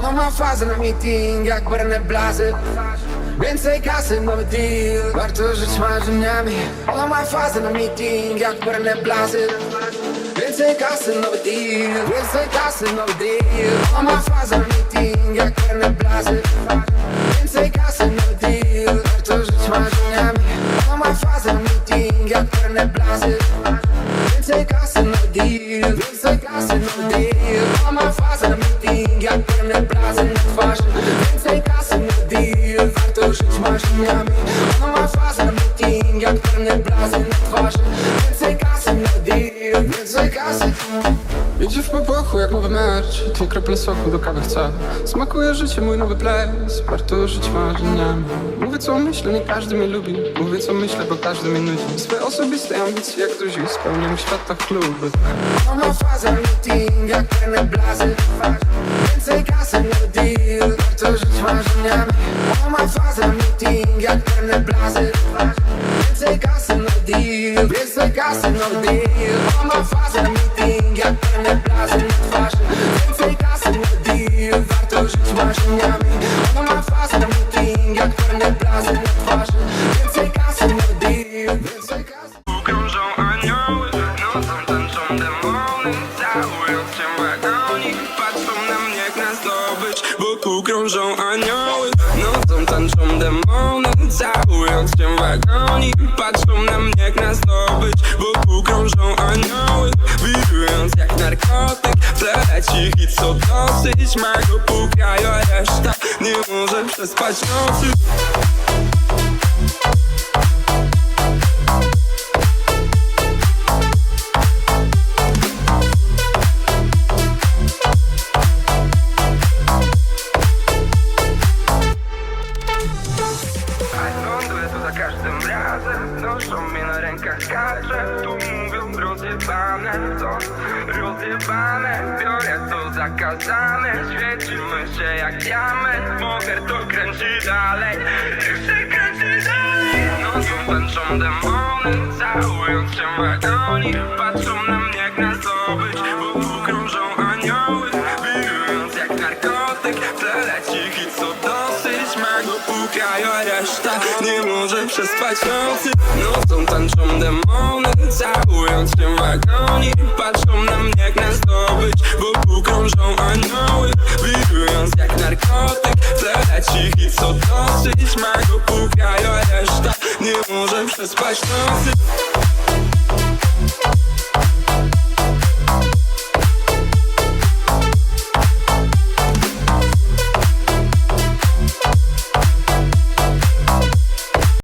Ona ma fazę na meeting, jak barne blazy Więcej kasy, nowy deal Warto żyć marzeniami Ona ma fazę na meeting, jak barne blazy Więcej kasy, nowy deal Więcej kasy, nowy deal. Ona ma fazę na meeting, jak barne blazy Więcej kasy, nowy deal Warto żyć marzeniami Ona ma fazę na meeting, jak barne blazy Więcej kasy, nowy deal żyć marzeniami. Ona ma na meeting, jak barne blazy na twarzy. Więcej kasy, nowy deal Więcej kasy. Idzie w popłochu jak nowy mecz. Dwie krople soku do kawy chcę Smakuje życie, mój nowy place Warto żyć marzeniami. Mówię co myślę, nie każdy mnie lubi. Mówię co myślę, bo każdy mnie nudzi. Swoje osobiste ambicje jak duzi Spełniam w światach kluby. Ona na meeting, jak barne blazy na twarzy. Więcej kasy, nowy deal Warto żyć marzeniami Ona ma fazę na meeting, jak barne blazy Więcej kasy, nowy deal Więcej kasy, nowy deal. Ona ma fazę na meeting, jak barne blazy na twarzy Więcej kasy, nowy deal Warto żyć marzeniami Ona ma fazę na meeting, jak barne blazy na twarzy Więcej kasy, nowy deal Więcej kasy Krążą anioły, nocą tańczą demony się w agonii, patrzą na mnie jak na zdobycz Wokół krążą anioły, tańczą demony Całując się w agonii, patrzą na mnie jak na zdobycz Wokół krążą anioły, wirując jak narkotyk Tle ich i co dosyć, ma go pukają, reszta nie może przespać nocy rękach kacze Tu mówią rozjebane. To rozjebane Biorę to zakazane. Świecimy się jak diament. Moher to kręci dalej. Jeszcze kręci dalej. Nocą tańczą demony Całując się w agonii. Patrzą na mnie jak na zdobycz Wokół krążą anioły. Wirując jak narkotyk leci hit co dosyć Ma go pukają, a reszta. Nie może przespać nocy. Nocą tańczą demony Całując się w agonii. Patrzą na mnie jak na zdobycz Wokół krążą anioły. Wirując jak narkotyk W tle leci hit co dosyć. Ma go pukają, a reszta. Nie może przespać nocy